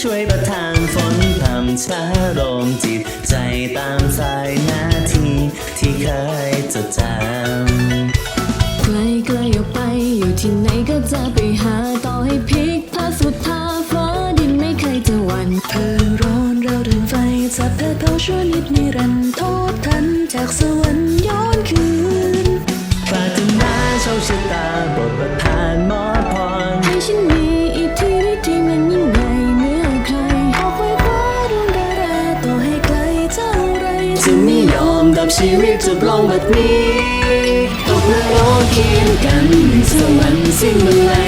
ช่วยประทานฝนทำช้าลมจิตใจตามสายนาทีที่เคยจดจำไกลไกลออกไปอยู่ที่ไหนก็จะไปหาต่อให้พลิกผ้าสุดพาฟ้าดินไม่เคยจะหวั่นเพลิร้อนเราเดินไฟสับเธอเพลิชั่วนิดนิรันโทษทันจากสวรรค์ ยอมดับชีวิตจบลงแบบนี้ตกนรกเคียงกันสวรรค์สิ้นเมื่อไ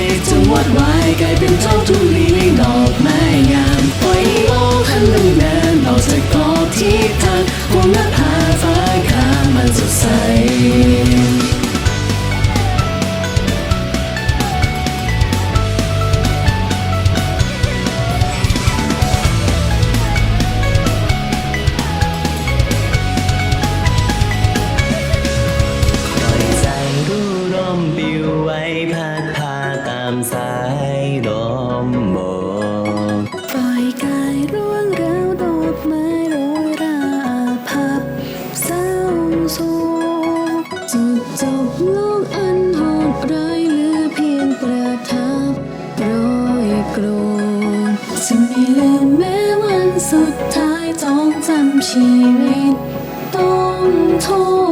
มโบกปล่อยกายร่วงราวดอกไม้โรยราพับเศร้าโศกจุดจบโลกอันโหดร้ายเหลือเพียงประทับโปรยโกรธจะไม่ลืมแม้วันสุดท้ายต้องจำชีวิตต้องทษ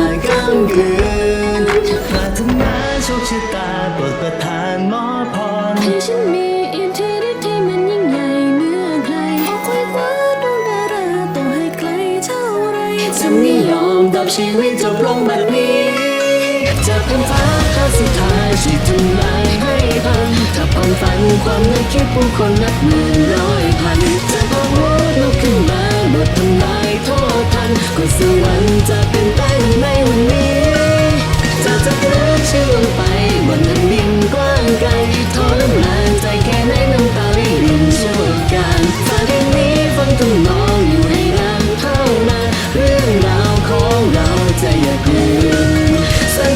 ชีวากำกืนปรารถนาโชคชะตาโปรดประทานหมอพรให้ฉันมีอิทธิฤทธิ์ที่มันยิ่งใหญ่เหนือใครออกไว้คว้าดวงดาราต่อให้ไกลเท่าไรจะไม่ยอมดับชีวิตจบลงแบบนี้จะเป็นฟ้าข้าสุดท้ายที่ทำลายให้พันถ้าความฝันความนึกคิดผู้คนนับหมื่นร้อยพันจะต้องโวลุกขึ้นมาหมดทำลายโทษทันก็สวรรค์จะเป็น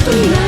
Tonight.